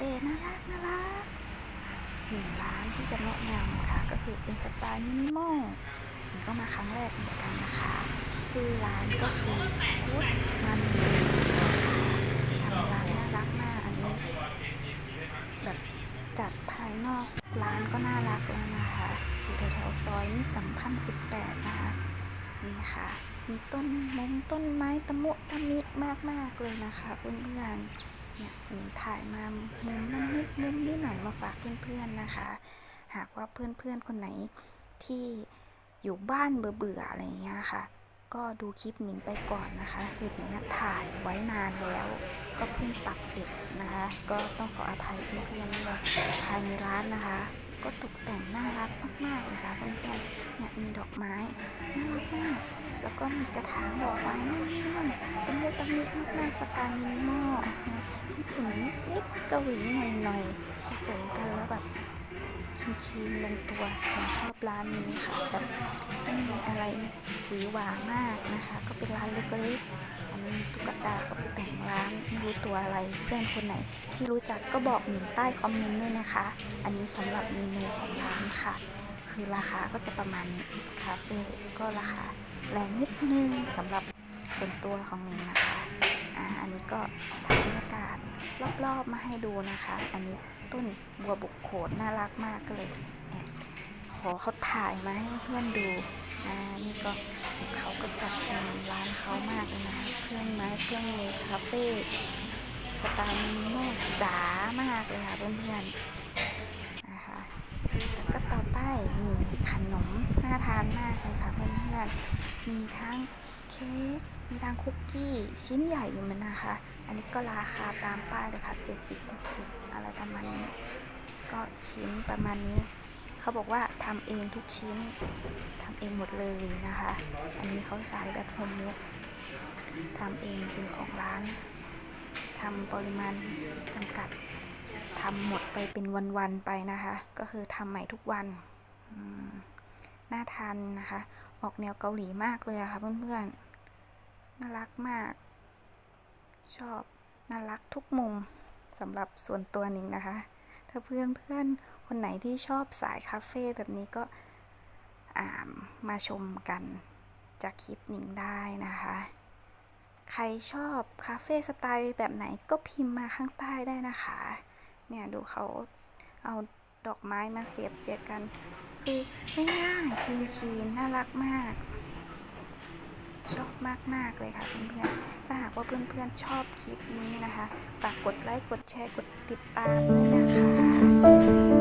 ฟ่น่ารักน่ารักหนึ่งร้านที่จะแนะนำค่ะ ก็คือเป็นสไตล์มินิมอลผมก็มาครั้งแรกเหมือนกันนะคะ ชื่อร้านก็คือพุทมันนะคะทางร้านน่ารักมากอันนี้แบบจัดภายนอกร้านก็น่ารักแล้วนะคะอยู่แถวๆซอยนิสัมพันธ์18นะคะนี่ค่ะ มีต้นมงต้นไม้ตะมุตะมิมากๆเลยนะคะเพื่อนๆ เนี่ยหนูถ่ายมามุมนั้นนิดมุมนิดหน่อยมาฝากเพื่อนๆนะคะ หากว่าเพื่อนๆคนไหนที่อยู่บ้านเบื่อๆอะไรอย่างเงี้ยค่ะ ก็ดูคลิปหนิงไปก่อนนะคะ คือหนิงถ่ายไว้นานแล้ว ก็เพิ่งตัดเสร็จนะคะ ก็ต้องขออภัยเพื่อนๆด้วยภายในร้านนะคะ ก็ตกแต่งน่ารักมากๆเลยค่ะเพื่อนๆเนี่ยมีดอกไม้น่ารักมากแล้วก็มีกระถางดอกไม้นู่นนี่นั่นตะมุตะมิมากๆสไตล์มินิมอลนะญี่ปุ่นนิดๆเกาหลีหน่อยๆผสมกันแล้วแบบคีมๆลงตัวผมชอบร้านนี้ค่ะแบบไม่มีอะไร หวือหวามากนะคะ ก็เป็นร้านเล็กๆอันนี้มีตุ๊กตาตกแต่งร้านไม่รู้ตัวอะไรเพื่อนคนไหน ที่รู้จักก็บอกหนิงใต้คอมเมนต์ด้วยนะคะ อันนี้สำหรับเมนูของร้านค่ะ คือราคาก็จะประมาณนี้คาเฟ่ก็ราคาแรงนิดนึงสำหรับส่วนตัวของหนิงนะคะอ่าอันนี้ก็ถ่ายบรรยากาศรอบๆมาให้ดูนะคะ อันนี้ต้นบัวบุกโขนน่ารักมากก็เลยขอเขาถ่ายมาให้เพื่อนดู อ่านี่ก็เขาก็จัดเต็มร้านเขามากเลยนะเครื่องไม้เครื่องมือคาเฟ่สไตล์มินิมอลจ๋ามากเลยค่ะเพื่อนๆนะคะแล้วก็ต่อไปนี่ขนมน่าทานมากเลยค่ะเพื่อนๆมีทั้งเค้กมีทั้งคุกกี้ชิ้นใหญ่อยู่มันนะคะ อันนี้ก็ราคาตามป้ายเลยค่ะ 70 60 อะไรประมาณนี้ ก็ชิ้นประมาณนี้ เขาบอกว่าทำเองทุกชิ้นทำเองหมดเลยนะคะ อันนี้เขาสายแบบโฮมเมดทำเองเป็นของร้านทำปริมาณจำกัดทำหมดไปเป็นวันๆไปนะคะ ก็คือทำใหม่ทุกวันน่าทานนะคะ ออกแนวเกาหลีมากเลยอะค่ะเพื่อนๆ น่ารักมาก ชอบ น่ารักทุกมุมสำหรับส่วนตัวหนิงนะคะ ถ้าเพื่อนๆคนไหนที่ชอบสายคาเฟ่แบบนี้ก็อ่ามาชมกันจากคลิปหนิงได้นะคะ ใครชอบคาเฟ่สไตล์แบบไหนก็พิมพ์มาข้างใต้ได้นะคะ เนี่ยดูเขาเอาดอกไม้มาเสียบเจียกัน คือง่ายๆคลีนคีนน่ารักมาก ชอบมาก ๆ เลยค่ะเพื่อนๆ ถ้าหากว่าเพื่อนๆ ชอบคลิปนี้นะคะ ฝากกดไลค์ กดแชร์ กดติดตามด้วยนะคะ